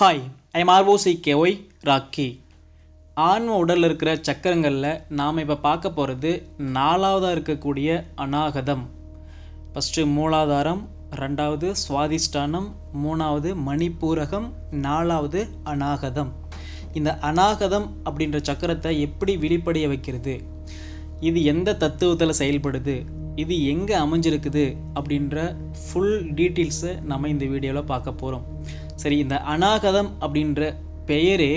Hi I'm ROC KY Rocky. ஆன்ம உடலில் இருக்கிற சக்கரங்களில் நாம் இப்போ பார்க்க போகிறது நாலாவதாக இருக்கக்கூடிய அநாகதம். ஃபஸ்ட்டு மூலாதாரம் ரெண்டாவது சுவாதிஷ்டானம் மூணாவது மணிப்பூரகம் நாலாவது அநாகதம். இந்த அநாகதம் அப்படின்ற சக்கரத்தை எப்படி வெளிப்படைய வைக்கிறது? இது எந்த தத்துவத்தில் செயல்படுது? இது எங்கே அமைஞ்சிருக்குது? அப்படின்ற ஃபுல் டீட்டெயில்ஸை நம்ம இந்த வீடியோவில் பார்க்க போகிறோம் சரி இந்த அநாகதம் அப்படின்ற பெயரே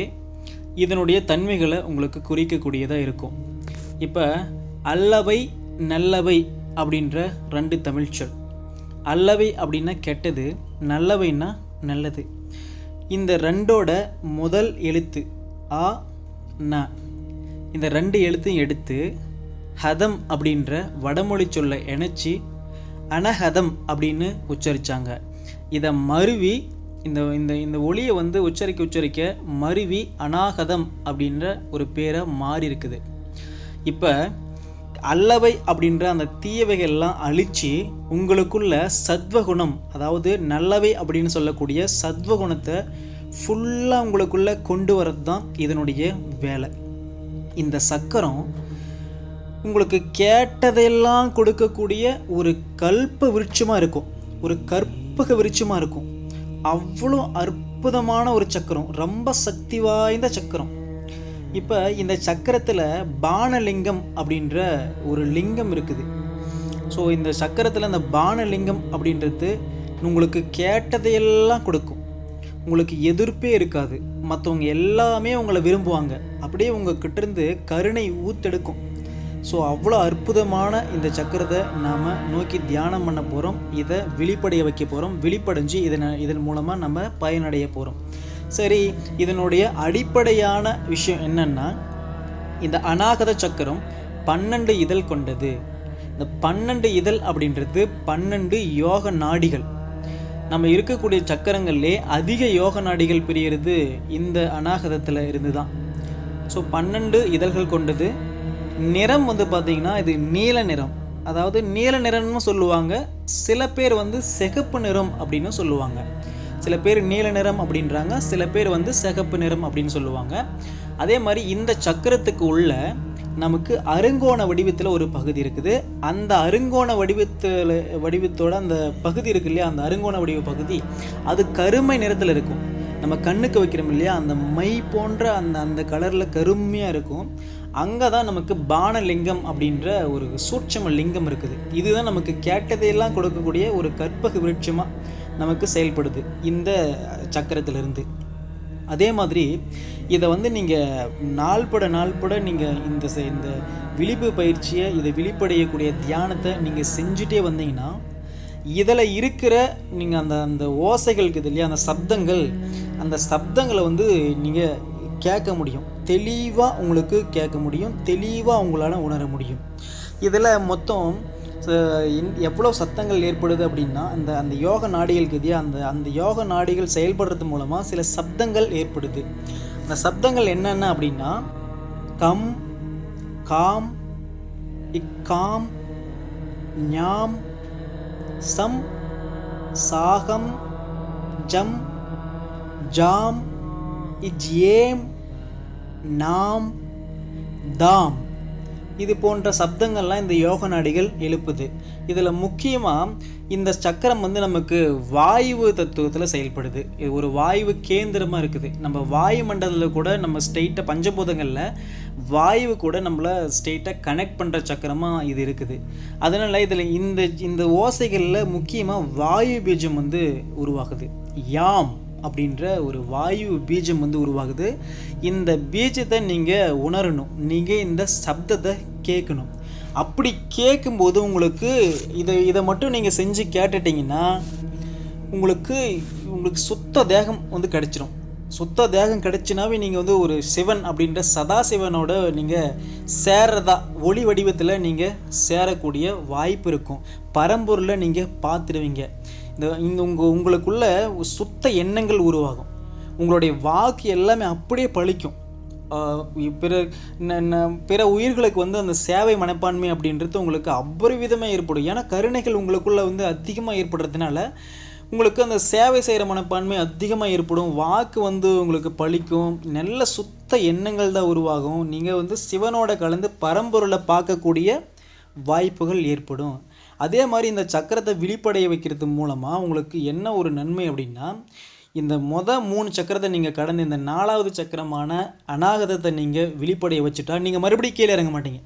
இதனுடைய தன்மைகளை உங்களுக்கு குறிக்கக்கூடியதாக இருக்கும். இப்போ அல்லவை நல்லவை அப்படின்ற ரெண்டு தமிழ் சொல். அல்லவை அப்படின்னா கெட்டது நல்லவைன்னா நல்லது. இந்த ரெண்டோட முதல் எழுத்து ஆ ந. இந்த ரெண்டு எழுத்தையும் எடுத்து ஹதம் அப்படின்ற வடமொழி சொல்லை இணைச்சி அனஹதம் அப்படின்னு உச்சரித்தாங்க இதை மருவி இந்த இந்த இந்த ஒளியை வந்து உச்சரிக்க உச்சரிக்க மருவி அநாகதம் அப்படின்ற ஒரு பேரை மாறி இருக்குது இப்போ அல்லவை அப்படின்ற அந்த தீயவைகள்லாம் அழித்து உங்களுக்குள்ள சத்வகுணம் அதாவது நல்லவை அப்படின்னு சொல்லக்கூடிய சத்வகுணத்தை ஃபுல்லாக உங்களுக்குள்ளே கொண்டு வரது தான் இதனுடைய வேலை. இந்த சக்கரம் உங்களுக்கு கேட்டதையெல்லாம் கொடுக்கக்கூடிய ஒரு கல்ப விருட்சமாக இருக்கும். ஒரு கற்பக விருட்சமாக இருக்கும். அவ்வளோ அற்புதமான ஒரு சக்கரம். ரொம்ப சக்தி வாய்ந்த சக்கரம். இப்போ இந்த சக்கரத்தில் பானலிங்கம் அப்படின்ற ஒரு லிங்கம் இருக்குது. ஸோ இந்த சக்கரத்தில் அந்த பானலிங்கம் அப்படின்றது உங்களுக்கு கேட்டதையெல்லாம் கொடுக்கும். உங்களுக்கு எதிர்ப்பே இருக்காது. மற்றவங்க எல்லாமே உங்களை விரும்புவாங்க. அப்படியே உங்கள் கிட்டேருந்து கருணை ஊத்தெடுக்கும். ஸோ அவ்வளோ அற்புதமான இந்த சக்கரத்தை நாம் நோக்கி தியானம் பண்ண போகிறோம் இதை விழிப்படைய வைக்க போகிறோம் விழிப்படைஞ்சு இதனை இதன் மூலமாக நம்ம பயனடைய போகிறோம் சரி இதனுடைய அடிப்படையான விஷயம் என்னென்னா இந்த அநாகத சக்கரம் பன்னெண்டு இதழ் கொண்டது. இந்த பன்னெண்டு இதழ் அப்படின்றது பன்னெண்டு யோக நாடிகள். நம்ம இருக்கக்கூடிய சக்கரங்கள்லே அதிக யோக நாடிகள் பிரியறது இந்த அநாகதத்தில் இருந்து தான் ஸோ பன்னெண்டு இதழ்கள் கொண்டது நிறம் வந்து பார்த்தீங்கன்னா இது நீல நிறம். அதாவது நீல நிறம்னு சொல்லுவாங்க. சில பேர் வந்து சிகப்பு நிறம் அப்படின்னு சொல்லுவாங்க. சில பேர் நீல நிறம் அப்படின்றாங்க. சில பேர் வந்து சிகப்பு நிறம் அப்படின்னு சொல்லுவாங்க. அதே மாதிரி இந்த சக்கரத்துக்கு உள்ள நமக்கு அருங்கோண வடிவத்தில் ஒரு பகுதி இருக்குது. அந்த அருங்கோண வடிவத்தில் வடிவத்தோட அந்த பகுதி இருக்கு இல்லையா? அந்த அருங்கோண வடிவ பகுதி. அது கருமை நிறத்தில் இருக்கும். நம்ம கண்ணுக்கு வைக்கிறோம் இல்லையா? அந்த மை போன்ற அந்த அந்த கலரில் கருமையாக இருக்கும். அங்கே தான் நமக்கு பானலிங்கம் அப்படின்ற ஒரு சூட்சம லிங்கம் இருக்குது. இதுதான் நமக்கு கேட்டதையெல்லாம் கொடுக்கக்கூடிய ஒரு கற்பக விருட்சமாக நமக்கு செயல்படுது இந்த சக்கரத்திலிருந்து. அதே மாதிரி இதை வந்து நீங்கள் நாள்பட நாள்பட நீங்கள் இந்த செ- இந்த விழிப்பு பயிற்சியை இதை விழிப்படையக்கூடிய தியானத்தை நீங்கள் செஞ்சுட்டே வந்தீங்கன்னா இதில் இருக்கிற நீங்கள் அந்த அந்த ஓசைகள் இருக்குது இல்லையா அந்த சப்தங்கள் அந்த சப்தங்களை வந்து நீங்கள் கேட்க முடியும். தெளிவாக உங்களுக்கு கேட்க முடியும். தெளிவாக உங்களால் உணர முடியும். இதில் மொத்தம் எவ்வளோ சத்தங்கள் ஏற்படுது அப்படின்னா அந்த அந்த யோக நாடிகள் இருக்குது அந்த அந்த யோக நாடிகள் செயல்படுறது மூலமாக சில சப்தங்கள் ஏற்படுது. அந்த சப்தங்கள் என்னென்ன அப்படின்னா கம் காம் இக்காம் ஞாம் சம் சாகம் ஜம் ஜாம் இஜ்யேம் நாம் தாம். இது போன்ற சப்தங்கள்லாம் இந்த யோக நாடிகள் எழுப்புது. இதில் முக்கியமாக இந்த சக்கரம் வந்து நமக்கு வாயு தத்துவத்தில் செயல்படுது. இது ஒரு வாயு கேந்திரமாக இருக்குது. நம்ம வாயு மண்டலத்தில் கூட நம்ம ஸ்ட்ரெயிட்டாக பஞ்சபூதங்களில் வாயு கூட நம்மளை ஸ்ட்ரெயிட்டாக கனெக்ட் பண்ணுற சக்கரமாக இது இருக்குது. அதனால் இதில் இந்த இந்த ஓசைகளில் முக்கியமாக வாயு பீஜம் வந்து உருவாகுது. யாம். அப்படின்ற ஒரு வாயு பீஜம் வந்து உருவாகுது. இந்த பீஜத்தை நீங்கள் உணரணும். நீங்கள் இந்த சப்தத்தை கேட்கணும். அப்படி கேட்கும்போது உங்களுக்கு இதை இதை மட்டும் நீங்கள் செஞ்சு கேட்டுட்டீங்கன்னா உங்களுக்கு உங்களுக்கு சுத்த தேகம் வந்து கிடச்சிரும். சுத்த தேகம் கிடச்சினாவே நீங்கள் வந்து ஒரு சிவன் அப்படின்ற சதாசிவனோட நீங்கள் சேர்றதா ஒளி வடிவத்தில் நீங்கள் சேரக்கூடிய வாய்ப்பு இருக்கும். பரம்பொருளை நீங்கள் பார்த்துடுவீங்க. இந்த இந்த உங்கள் உங்களுக்குள்ள சுத்த எண்ணங்கள் உருவாகும். உங்களுடைய வாக்கு எல்லாமே அப்படியே பழிக்கும். பிற பிற உயிர்களுக்கு வந்து அந்த சேவை மனப்பான்மை அப்படின்றது உங்களுக்கு அபரிவிதமாக ஏற்படும். ஏன்னா கருணைகள் உங்களுக்குள்ளே வந்து அதிகமாக ஏற்படுறதுனால உங்களுக்கு அந்த சேவை செய்கிற மனப்பான்மை அதிகமாக ஏற்படும். வாக்கு வந்து உங்களுக்கு பழிக்கும். நல்ல சுத்த எண்ணங்கள் தான் உருவாகும். நீங்கள் வந்து சிவனோட கலந்து பரம்பொருளை பார்க்கக்கூடிய வாய்ப்புகள் ஏற்படும். அதே மாதிரி இந்த சக்கரத்தை விழிப்படைய வைக்கிறது மூலமாக உங்களுக்கு என்ன ஒரு நன்மை அப்படின்னா இந்த மொத மூணு சக்கரத்தை நீங்கள் கடந்து இந்த நாலாவது சக்கரமான அநாகதத்தை நீங்கள் விழிப்படைய வச்சுட்டா நீங்கள் மறுபடியும் கீழே இறங்க மாட்டீங்க.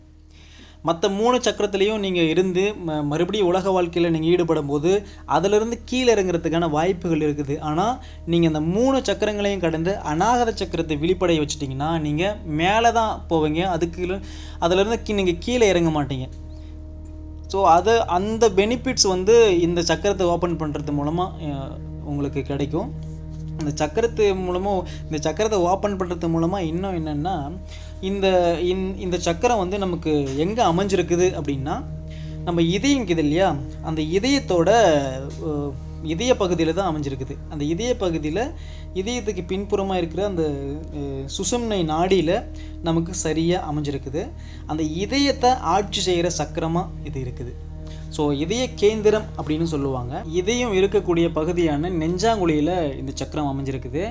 மற்ற மூணு சக்கரத்துலேயும் நீங்கள் இருந்து ம மறுபடியும் உலக வாழ்க்கையில் நீங்கள் ஈடுபடும் போது அதிலிருந்து கீழே இறங்குறதுக்கான வாய்ப்புகள் இருக்குது. ஆனால் நீங்கள் இந்த மூணு சக்கரங்களையும் கடந்து அநாகத சக்கரத்தை விழிப்படைய வச்சுட்டிங்கன்னா நீங்கள் மேலே தான் போவீங்க. அதுக்கு அதிலிருந்து நீங்கள் கீழே இறங்க மாட்டீங்க. ஸோ அதை அந்த பெனிஃபிட்ஸ் வந்து இந்த சக்கரத்தை ஓப்பன் பண்ணுறது மூலமாக உங்களுக்கு கிடைக்கும். இந்த சக்கரத்து மூலமாக இந்த சக்கரத்தை ஓப்பன் பண்ணுறது மூலமாக இன்னும் என்னென்னா இந்த இந்- இந்த சக்கரம் வந்து நமக்கு எங்கே அமைஞ்சிருக்குது அப்படின்னா நம்ம இதயம் இருக்குது இல்லையா? அந்த இதயத்தோட இதய பகுதியில் தான் அமைஞ்சிருக்குது. அந்த இதய பகுதியில் இதயத்துக்கு பின்புறமாக இருக்கிற அந்த சுசும்னை நாடியில் நமக்கு சரியாக அமைஞ்சிருக்குது. அந்த இதயத்தை ஆட்சி செய்கிற சக்கரமாக இது இருக்குது. ஸோ இதய கேந்திரம் அப்படின்னு சொல்லுவாங்க. இதயம் இருக்கக்கூடிய பகுதியான நெஞ்சாங்குழியில் இந்த சக்கரம் அமைஞ்சிருக்குது.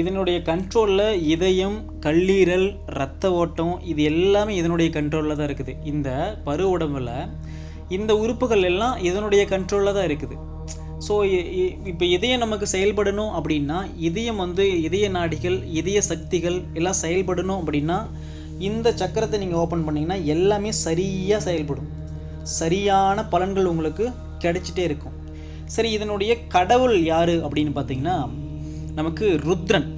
இதனுடைய கண்ட்ரோலில் இதயம் கல்லீரல் இரத்த ஓட்டம் இது எல்லாமே இதனுடைய கண்ட்ரோலில் தான் இருக்குது. இந்த பரு உடம்பில் இந்த உறுப்புகள் எல்லாம் இதனுடைய கண்ட்ரோலில் தான் இருக்குது. ஸோ இப்போ இதயம் நமக்கு செயல்படணும் அப்படின்னா இதயம் வந்து இதய நாடிகள் இதய சக்திகள் எல்லாம் செயல்படணும் அப்படின்னா இந்த சக்கரத்தை நீங்கள் ஓப்பன் பண்ணிங்கன்னா எல்லாமே சரியாக செயல்படும். சரியான பலன்கள் உங்களுக்கு கிடைச்சிட்டே இருக்கும். சரி இதனுடைய கடவுள் யார் அப்படின்னு பார்த்தீங்கன்னா நமக்கு ருத்ரன்.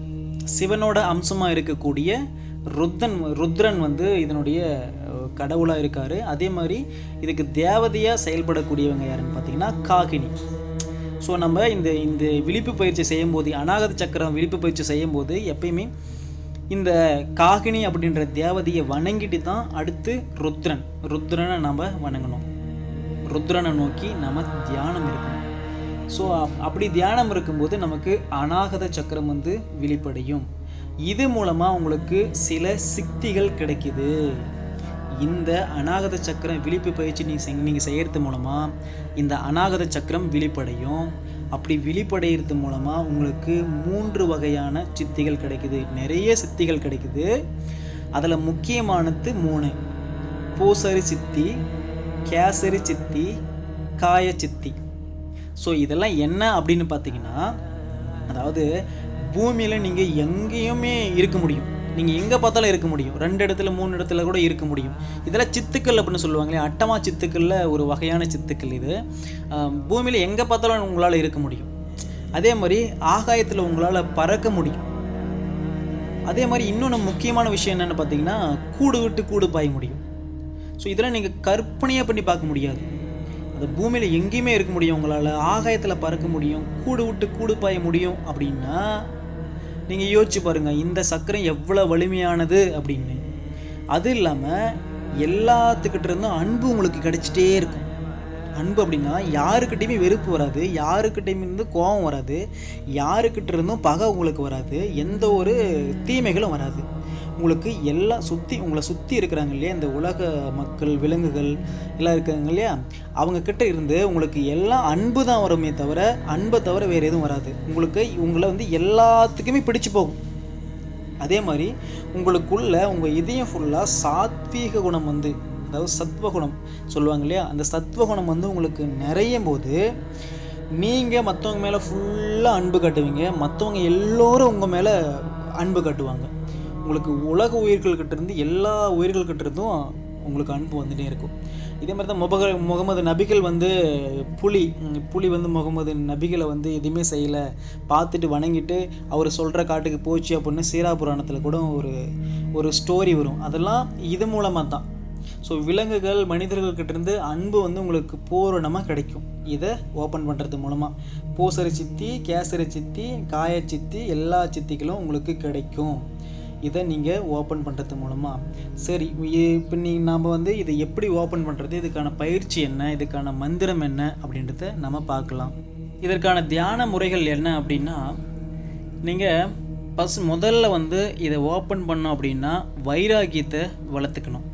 சிவனோட அம்சமாக இருக்கக்கூடிய ருத்ரன் ருத்ரன் வந்து இதனுடைய கடவுளாக இருக்கார். அதே மாதிரி இதுக்கு தேவதையாக செயல்படக்கூடியவங்க யாருன்னு பார்த்தீங்கன்னா காகினி. ஸோ நம்ம இந்த இந்த விழிப்பு பயிற்சி செய்யும்போது அநாகத சக்கரம் விழிப்பு பயிற்சி செய்யும்போது எப்பயுமே இந்த காகினி அப்படின்ற தேவதையை வணங்கிட்டு தான் அடுத்து ருத்ரன் ருத்ரனை நம்ம வணங்கணும். ருத்ரனை நோக்கி நம்ம தியானம் இருக்கணும். ஸோ அப்படி தியானம் இருக்கும்போது நமக்கு அநாகத சக்கரம் வந்து விழிப்படையும் இது மூலமாக உங்களுக்கு சில சித்திகள் கிடைக்குது. இந்த அநாகத சக்கரம் விழிப்பு பயிற்சி நீங்கள் நீங்கள் செய்கிறது மூலமாக இந்த அநாகத சக்கரம் விழிப்படையும். அப்படி விழிப்படைகிறது மூலமாக உங்களுக்கு மூன்று வகையான சித்திகள் கிடைக்குது. நிறைய சித்திகள் கிடைக்குது. அதில் முக்கியமானது மூணு. பூசரி சித்தி கேசரி சித்தி காய சித்தி. ஸோ இதெல்லாம் என்ன அப்படின்னு பார்த்தீங்கன்னா அதாவது பூமியில் நீங்கள் எங்கேயுமே இருக்க முடியும். நீங்கள் எங்கே பார்த்தாலும் இருக்க முடியும். ரெண்டு இடத்துல மூணு இடத்துல கூட இருக்க முடியும். இதெல்லாம் சித்துக்கள் அப்படின்னு சொல்லுவாங்களே அட்டமா சித்துக்களில் ஒரு வகையான சித்துக்கள் இது. பூமியில் எங்கே பார்த்தாலும் உங்களால் இருக்க முடியும். அதே மாதிரி ஆகாயத்தில் உங்களால் பறக்க முடியும். அதே மாதிரி இன்னொன்று முக்கியமான விஷயம் என்னென்னு பார்த்தீங்கன்னா கூடு விட்டு கூடு பாய முடியும். ஸோ இதெல்லாம் நீங்கள் கற்பனையாக பண்ணி பார்க்க முடியாது. அந்த பூமியில் எங்கேயுமே இருக்க முடியும் உங்களால். ஆகாயத்தில் பறக்க முடியும் கூடு விட்டு கூடு பாய முடியும் அப்படின்னா நீங்கள் யோசிச்சு பாருங்கள் இந்த சக்கரம் எவ்வளோ வலிமையானது அப்படின்னு. அது இல்லாமல் எல்லாத்துக்கிட்ட இருந்தும் அன்பு உங்களுக்கு கிடைச்சிட்டே இருக்கும். அன்பு அப்படின்னா யாருக்கிட்டையுமே வெறுப்பு வராது யாருக்கிட்டையுமே இருந்து கோபம் வராது யாருக்கிட்ட இருந்தும் பகை உங்களுக்கு வராது எந்த ஒரு தீமைகளும் வராது. உங்களுக்கு எல்லாம் சுற்றி உங்களை சுற்றி இருக்கிறாங்க இல்லையா? இந்த உலக மக்கள் விலங்குகள் எல்லாம் இருக்காங்க இல்லையா? அவங்க கிட்ட இருந்து உங்களுக்கு எல்லாம் அன்பு தான் வருமே தவிர அன்பை தவிர வேறு எதுவும் வராது. உங்களுக்கு உங்களை வந்து எல்லாத்துக்குமே பிடிச்சு போகும். அதே மாதிரி உங்களுக்குள்ள உங்கள் இதயம் ஃபுல்லாக சாத்வீக குணம் வந்து அதாவது சத்வகுணம் சொல்லுவாங்க இல்லையா? அந்த சத்வகுணம் வந்து உங்களுக்கு நிறையும் போது நீங்கள் மற்றவங்க மேலே ஃபுல்லாக அன்பு காட்டுவீங்க. மற்றவங்க எல்லோரும் உங்கள் மேலே அன்பு காட்டுவாங்க. உங்களுக்கு உலக உயிர்கள்கிட்ட இருந்து எல்லா உயிர்கள்கிட்ட இருந்தும் உங்களுக்கு அன்பு வந்துட்டே இருக்கும். இதே மாதிரி தான் முபக முகமது நபிகள் வந்து புலி புலி வந்து முகமது நபிகளை வந்து எதுவுமே செய்யலை. பார்த்துட்டு வணங்கிட்டு அவர் சொல்கிற காட்டுக்கு போச்சு அப்படின்னு சீரா புராணத்தில் கூட ஒரு ஒரு ஸ்டோரி வரும். அதெல்லாம் இது மூலமாக தான். ஸோ விலங்குகள் மனிதர்கள்கிட்ட இருந்து அன்பு வந்து உங்களுக்கு பூரணமாக கிடைக்கும். இதை ஓப்பன் பண்ணுறது மூலமாக பூசரி சித்தி கேசரி சித்தி காய சித்தி எல்லா சித்திகளும் உங்களுக்கு கிடைக்கும். இதை நீங்கள் ஓப்பன் பண்ணுறது மூலமாக சரி இப்போ நீ நாம் வந்து இதை எப்படி ஓப்பன் பண்ணுறது இதுக்கான பயிற்சி என்ன? இதுக்கான மந்திரம் என்ன? அப்படின்றத நம்ம பார்க்கலாம். இதற்கான தியான முறைகள் என்ன அப்படின்னா நீங்கள் ஃபஸ்ட் முதல்ல வந்து இதை ஓப்பன் பண்ணோம் அப்படின்னா வைராகியத்தை வளர்த்துக்கணும்.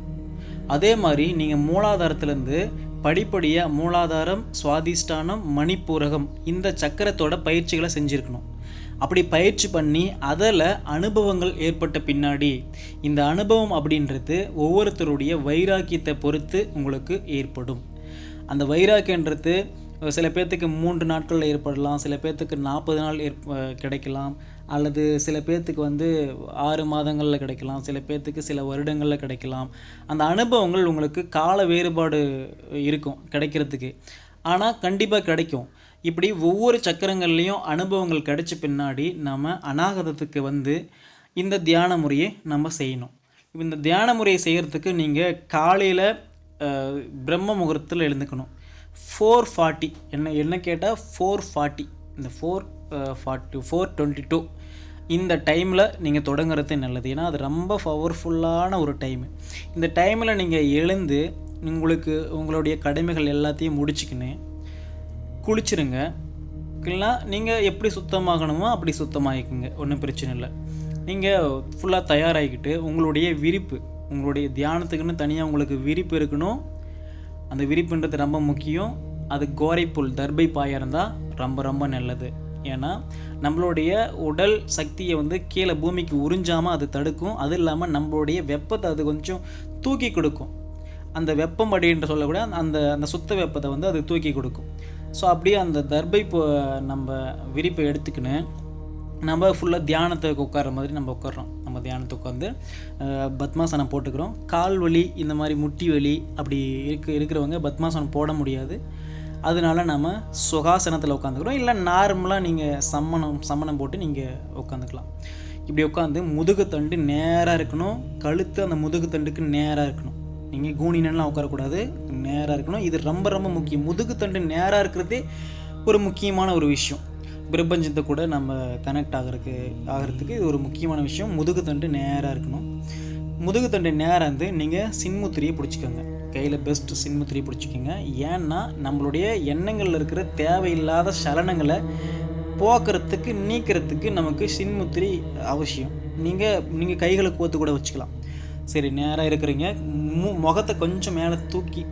அதே மாதிரி நீங்கள் மூலாதாரத்துலேருந்து படிப்படியாக மூலாதாரம் சுவாதிஷ்டானம் மணிப்பூரகம் இந்த சக்கரத்தோட பயிற்சிகளை செஞ்சுருக்கணும். அப்படி பயிற்சி பண்ணி அதில் அனுபவங்கள் ஏற்பட்ட பின்னாடி இந்த அனுபவம் அப்படின்றது ஒவ்வொருத்தருடைய வைராக்கியத்தை பொறுத்து உங்களுக்கு ஏற்படும். அந்த வைராக்கியன்றது சில பேர்த்துக்கு மூன்று நாட்களில் ஏற்படலாம் சில பேர்த்துக்கு நாற்பது நாள் ஏற்ப கிடைக்கலாம் அல்லது சில பேர்த்துக்கு வந்து ஆறு மாதங்களில் கிடைக்கலாம் சில பேர்த்துக்கு சில வருடங்களில் கிடைக்கலாம். அந்த அனுபவங்கள் உங்களுக்கு கால வேறுபாடு இருக்கும் கிடைக்கிறதுக்கு. ஆனால் கண்டிப்பாக கிடைக்கும். இப்படி ஒவ்வொரு சக்கரங்கள்லேயும் அனுபவங்கள் கிடைச்ச பின்னாடி நம்ம அநாகதத்துக்கு வந்து இந்த தியான முறையை நம்ம செய்யணும். இந்த தியான முறையை செய்கிறதுக்கு நீங்கள் காலையில் பிரம்ம முகூர்த்தத்தில் எழுந்துக்கணும். ஃபோர் ஃபார்ட்டி என்ன என்ன கேட்டால் ஃபோர் ஃபார்ட்டி இந்த four forty four twenty two இந்த டைமில் நீங்கள் தொடங்குறது நல்லது. ஏன்னா அது ரொம்ப பவர்ஃபுல்லான ஒரு டைமு இந்த டைமில் நீங்கள் எழுந்து உங்களுக்கு உங்களுடைய கடமைகள் எல்லாத்தையும் முடிச்சுக்கின்னு குளிச்சிருங்க. இல்லைனா நீங்கள் எப்படி சுத்தமாகணுமோ அப்படி சுத்தமாகிக்குங்க. ஒன்றும் பிரச்சனை இல்லை. நீங்கள் ஃபுல்லாக தயாராகிக்கிட்டு உங்களுடைய விரிப்பு உங்களுடைய தியானத்துக்குன்னு தனியாக உங்களுக்கு விரிப்பு இருக்கணும். அந்த விரிப்புன்றது ரொம்ப முக்கியம். அது கோரைப்புல் தர்பை பாயாக இருந்தால் ரொம்ப ரொம்ப நல்லது. ஏன்னா நம்மளுடைய உடல் சக்தியை வந்து கீழே பூமிக்கு உறிஞ்சாமல் அது தடுக்கும். அது இல்லாமல் நம்மளுடைய வெப்பத்தை அது கொஞ்சம் தூக்கி கொடுக்கும். அந்த வெப்பம் அப்படின்ற சொல்லக்கூட அந்த அந்த சுத்த வெப்பத்தை வந்து அது தூக்கி கொடுக்கும். ஸோ அப்படியே அந்த தர்பை இப்போ நம்ம விரிப்பை எடுத்துக்கின்னு நம்ம ஃபுல்லாக தியானத்தை உட்கார்ற மாதிரி நம்ம உட்கார்றோம். நம்ம தியானத்துக்கு உட்காந்து பத்மாசனம் போட்டுக்கிறோம். கால் வலி இந்த மாதிரி முட்டி வலி அப்படி இருக்க இருக்கிறவங்க பத்மாசனம் போட முடியாது. அதனால நம்ம சுகாசனத்தில் உட்காந்துக்கிறோம் இல்லை நார்மலாக நீங்கள் சம்மணம் சம்மணம் போட்டு நீங்கள் உட்காந்துக்கலாம் இப்படி உட்காந்து முதுகுத்தண்டு நேராக இருக்கணும். கழுத்து அந்த முதுகுத்தண்டுக்கு நேராக இருக்கணும். நீங்கள் கூனினெல்லாம் உட்காரக்கூடாது. நேராக இருக்கணும். இது ரொம்ப ரொம்ப முக்கியம். முதுகுத்தண்டு நேராக இருக்கிறதே ஒரு முக்கியமான ஒரு விஷயம். பிரபஞ்சத்தை கூட நம்ம கனெக்ட் ஆகிறதுக்கு ஆகிறதுக்கு இது ஒரு முக்கியமான விஷயம். முதுகுத்தண்டு நேராக இருக்கணும். முதுகுத்தண்டு நேராக இருந்து நீங்கள் சின்முத்திரியை பிடிச்சிக்கோங்க. கையில் பெஸ்ட் சின்முத்திரியை பிடிச்சிக்கோங்க. ஏன்னா நம்மளுடைய எண்ணங்களில் இருக்கிற தேவையில்லாத சலனங்களை போக்குறதுக்கு நீக்கிறதுக்கு நமக்கு சின்முத்திரி அவசியம். நீங்கள் நீங்கள் கைகளை கோத்து கூட வச்சுக்கலாம். சரி நேராக இருக்கிறீங்க. மு முகத்தை கொஞ்சம் மேலே தூக்கி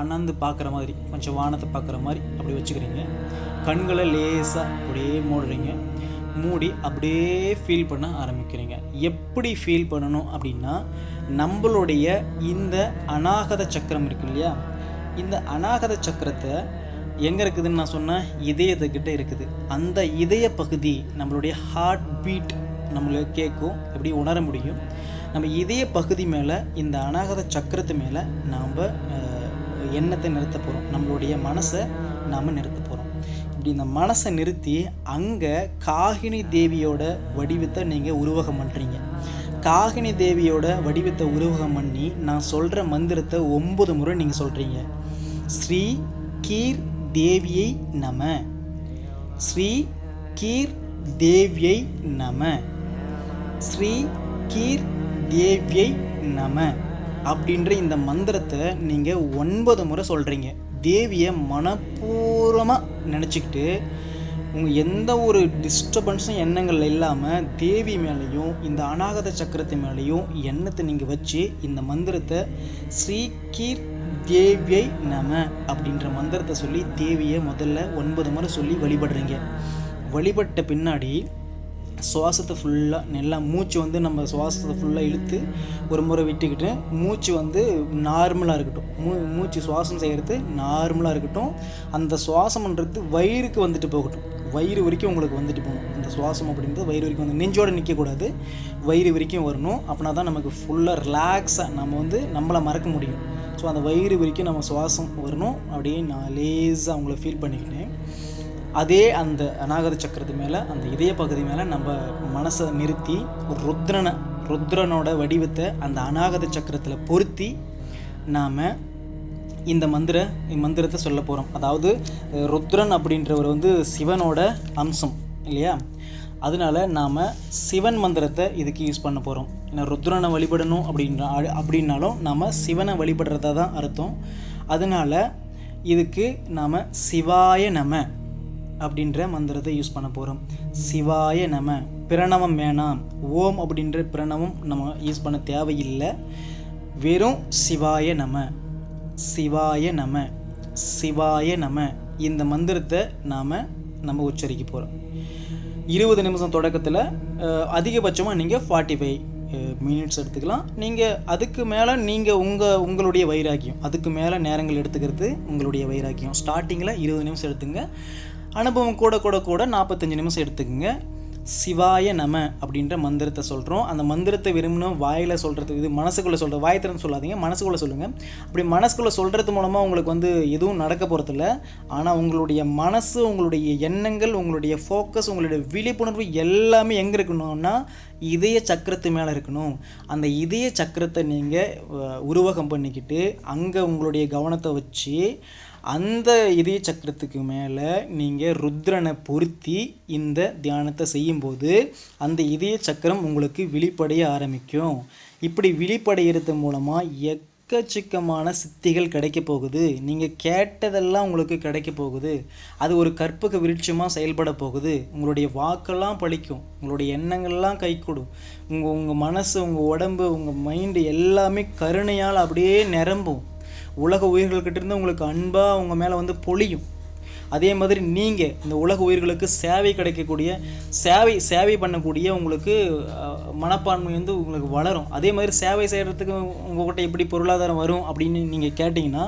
அண்ணாந்து பார்க்குற மாதிரி கொஞ்சம் வானத்தை பார்க்குற மாதிரி அப்படி வச்சுக்கிறீங்க. கண்களை லேசாக அப்படியே மூடுறீங்க. மூடி அப்படியே ஃபீல் பண்ண ஆரம்பிக்கிறீங்க. எப்படி ஃபீல் பண்ணணும் அப்படின்னா நம்மளுடைய இந்த அநாகத சக்கரம் இருக்கு இல்லையா? இந்த அநாகத சக்கரத்தை எங்கே இருக்குதுன்னு நான் சொன்னேன்? இதயத்துக்கிட்ட இருக்குது. அந்த இதய பகுதி நம்மளுடைய ஹார்ட் பீட் நம்மளுக்கு கேட்கும் எப்படி உணர முடியும்? நம்ம இதய பகுதி மேலே இந்த அநாகத சக்கரத்து மேலே நாம் எண்ணத்தை நிறுத்த போகிறோம் நம்மளுடைய மனசை நாம் நிறுத்த போகிறோம் இப்படி இந்த மனசை நிறுத்தி அங்கே காகினி தேவியோட வடிவத்தை நீங்கள் உருவகம் பண்ணுறீங்க காகினி தேவியோட வடிவத்தை உருவகம் பண்ணி நான் சொல்கிற மந்திரத்தை ஒம்பது முறை நீங்கள் சொல்கிறீங்க ஸ்ரீ கீர் தேவியை நம. ஸ்ரீ கீர் தேவியை நம. ஸ்ரீ கீர் தேவியை நம அப்படின்ற இந்த மந்திரத்தை நீங்கள் ஒன்பது முறை சொல்கிறீங்க தேவியை மனப்பூர்வமாக நினச்சிக்கிட்டு உங்கள் எந்த ஒரு டிஸ்டர்பன்ஸும் எண்ணங்கள் இல்லாமல் தேவி மேலேயும் இந்த அநாகத சக்கரத்து மேலேயும் எண்ணத்தை நீங்கள் வச்சு இந்த மந்திரத்தை ஸ்ரீ கீர் தேவியை நம அப்படின்ற மந்திரத்தை சொல்லி தேவியை முதல்ல ஒன்பது முறை சொல்லி வழிபடுறீங்க. வழிபட்ட பின்னாடி சுவாசத்தை ஃபுல்லாக நல்லா மூச்சு வந்து நம்ம சுவாசத்தை ஃபுல்லாக இழுத்து ஒரு முறை விட்டுக்கிட்டு மூச்சு வந்து நார்மலாக இருக்கட்டும். மூ மூச்சு சுவாசம் செய்கிறது நார்மலாக இருக்கட்டும். அந்த சுவாசம்ன்றது வயிறுக்கு வந்துட்டு போகட்டும். வயிறு வரைக்கும் உங்களுக்கு வந்துட்டு போகணும். அந்த சுவாசம் அப்படின்றது வயிறு வரைக்கும் வந்து நெஞ்சோட நிற்கக்கூடாது வயிறு வரைக்கும் வரணும். அப்படின்னா தான் நமக்கு ஃபுல்லாக ரிலாக்ஸாக நம்ம வந்து நம்மளை மறக்க முடியும். ஸோ அந்த வயிறு வரைக்கும் நம்ம சுவாசம் வரணும். அப்படியே நான் லேஸாக அவங்கள ஃபீல் பண்ணிக்கிட்டேன். அதே அந்த அநாகத சக்கரத்து மேலே அந்த இதய பகுதி மேலே நம்ம மனசை நிறுத்தி ஒரு ருத்ரனை ருத்ரனோட வடிவத்தை அந்த அநாகத சக்கரத்தில் பொருத்தி நாம் இந்த மந்திர மந்திரத்தை சொல்ல போகிறோம் அதாவது ருத்ரன் அப்படின்றவர் வந்து சிவனோட அம்சம் இல்லையா? அதனால நாம் சிவன் மந்திரத்தை இதுக்கு யூஸ் பண்ண போகிறோம் ஏன்னா ருத்ரனை வழிபடணும் அப்படின்ற அ- அப்படின்னாலும் நாம் சிவனை வழிபடுறதா தான் அர்த்தம். அதனால இதுக்கு நாம் சிவாய நம அப்படின்ற மந்திரத்தை யூஸ் பண்ண போகிறோம் சிவாய நம பிரணவம் வேணாம் ஓம் அப்படின்ற பிரணவம் நம்ம யூஸ் பண்ண தேவையில்லை. வெறும் சிவாய நம சிவாய நம சிவாய நம இந்த மந்திரத்தை நாம் நம்ம உச்சரிக்க போகிறோம் இருபது நிமிஷம் தொடக்கத்தில் அதிகபட்சமாக நீங்கள் ஃபார்ட்டி ஃபைவ் மினிட்ஸ் எடுத்துக்கலாம். நீங்கள் அதுக்கு மேலே நீங்கள் உங்கள் உங்களுடைய வைராக்கியம் அதுக்கு மேலே நேரங்கள் எடுத்துக்கிறது உங்களுடைய வைராக்கியம். ஸ்டார்டிங்கில் இருபது நிமிஷம் எடுத்துங்க. அனுபவம் கூட கூட கூட நாற்பத்தஞ்சு நிமிஷம் எடுத்துக்கோங்க. சிவாய நம அப்படின்ற மந்திரத்தை சொல்கிறோம் அந்த மந்திரத்தை விரும்பினோம் வாயில் சொல்கிறது இது மனசுக்குள்ளே சொல்கிற வாய் திறந்து சொல்லாதீங்க மனசுக்குள்ளே சொல்லுங்கள் அப்படி மனசுக்குள்ளே சொல்கிறது மூலமாக உங்களுக்கு வந்து எதுவும் நடக்க போகிறதில்ல ஆனால் உங்களுடைய மனசு உங்களுடைய எண்ணங்கள் உங்களுடைய ஃபோக்கஸ் உங்களுடைய விழிப்புணர்வு எல்லாமே எங்கே இருக்கணும்னா இதய சக்கரத்து மேலே இருக்கணும். அந்த இதய சக்கரத்தை நீங்கள் உருவகம் பண்ணிக்கிட்டு அங்கே உங்களுடைய கவனத்தை வச்சு அந்த இதய சக்கரத்துக்கு மேலே நீங்கள் ருத்ரனை பொருத்தி இந்த தியானத்தை செய்யும்போது அந்த இதய சக்கரம் உங்களுக்கு விழிப்படைய ஆரம்பிக்கும். இப்படி விழிப்படைகிறது மூலமாக எக்கச்சக்கமான சித்திகள் கிடைக்க போகுது. நீங்கள் கேட்டதெல்லாம் உங்களுக்கு கிடைக்க போகுது. அது ஒரு கற்பக விருட்சமாக செயல்பட போகுது. உங்களுடைய வாக்கெல்லாம் பழிக்கும். உங்களுடைய எண்ணங்கள்லாம் கைக்கூடும் உங்கள் உங்கள் மனசு உங்கள் உடம்பு உங்கள் மைண்டு எல்லாமே கருணையால் அப்படியே நிரம்பும். உலக உயிர்கள்கிட்ட இருந்து உங்களுக்கு அன்பாக உங்கள் மேலே வந்து பொழியும். அதே மாதிரி நீங்கள் இந்த உலக உயிர்களுக்கு சேவை கிடைக்கக்கூடிய சேவை சேவை பண்ணக்கூடிய உங்களுக்கு மனப்பான்மை வந்து உங்களுக்கு வளரும். அதே மாதிரி சேவை செய்கிறதுக்கு உங்கள்கிட்ட எப்படி பொருளாதாரம் வரும் அப்படின்னு நீங்கள் கேட்டிங்கன்னா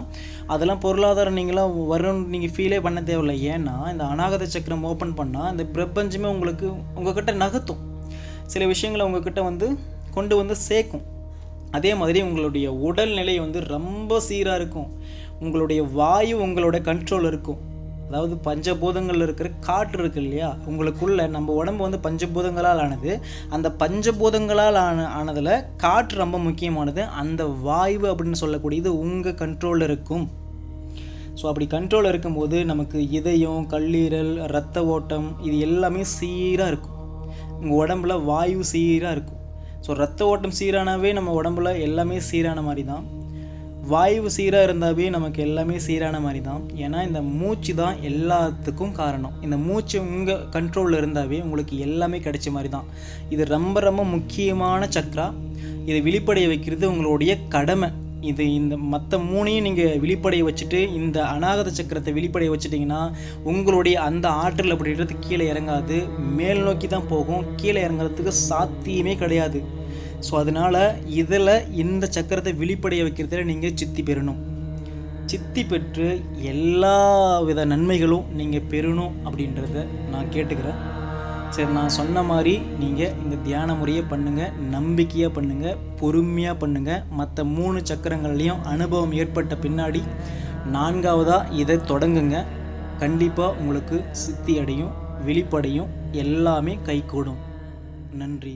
அதெல்லாம் பொருளாதாரம் நீங்களாம் வரும்னு நீங்கள் ஃபீலே பண்ண தேவையில்லை. ஏன்னா இந்த அநாகத சக்கரம் ஓப்பன் பண்ணால் இந்த பிரபஞ்சமே உங்களுக்கு உங்கள்கிட்ட நகர்த்தும். சில விஷயங்களை உங்ககிட்ட வந்து கொண்டு வந்து சேர்க்கும். அதே மாதிரி உங்களுடைய உடல்நிலை வந்து ரொம்ப சீராக இருக்கும். உங்களுடைய வாயு உங்களோட கண்ட்ரோல் இருக்கும். அதாவது பஞ்சபூதங்களில் இருக்கிற காற்று இருக்கு இல்லையா? உங்களுக்குள்ள நம்ம உடம்பு வந்து பஞ்சபூதங்களால் ஆனது. அந்த பஞ்சபூதங்களால் ஆன ஆனதில் காற்று ரொம்ப முக்கியமானது. அந்த வாயு அப்படின்னு சொல்லக்கூடியது உங்கள் கண்ட்ரோலில் இருக்கும். ஸோ அப்படி கண்ட்ரோல் இருக்கும்போது நமக்கு இதயம் கல்லீரல் இரத்த ஓட்டம் இது எல்லாமே சீராக இருக்கும். உங்கள் உடம்புல வாயு சீராக இருக்கும். ஸோ ரத்த ஓட்டம் சீரானாவே நம்ம உடம்புல எல்லாமே சீரான மாதிரி தான் வாயு சீராக இருந்தாவே நமக்கு எல்லாமே சீரான மாதிரி தான் ஏன்னா இந்த மூச்சு தான் எல்லாத்துக்கும் காரணம். இந்த மூச்சு உங்கள் கண்ட்ரோலில் இருந்தாவே உங்களுக்கு எல்லாமே கிடைச்ச மாதிரி தான் இது ரொம்ப ரொம்ப முக்கியமான சக்ரா. இதை வெளிப்படைய வைக்கிறது உங்களுடைய கடமை. இது இந்த மற்ற மூணையும் நீங்கள் வெளிப்படைய வச்சுட்டு இந்த அநாகத சக்கரத்தை வெளிப்படைய வச்சுட்டிங்கன்னா உங்களுடைய அந்த ஆற்றல் அப்படின்றது கீழே இறங்காது. மேல் நோக்கி தான் போகும். கீழே இறங்குறதுக்கு சாத்தியமே கிடையாது. ஸோ அதனால் இதில் இந்த சக்கரத்தை வெளிப்படைய வைக்கிறதுல நீங்கள் சித்தி பெறணும். சித்தி பெற்று எல்லா வித நன்மைகளும் நீங்கள் பெறணும் அப்படின்றத நான் கேட்டுக்கிறேன். சரி நான் சொன்ன மாதிரி நீங்கள் இந்த தியான முறையை பண்ணுங்கள் நம்பிக்கையாக பண்ணுங்கள் பொறுமையாக பண்ணுங்கள் மற்ற மூணு சக்கரங்கள்லேயும் அனுபவம் ஏற்பட்ட பின்னாடி நான்காவதாக இதை தொடங்குங்க. கண்டிப்பாக உங்களுக்கு சித்தி அடையும் வெளிப்படையும் எல்லாமே கைகூடும். நன்றி.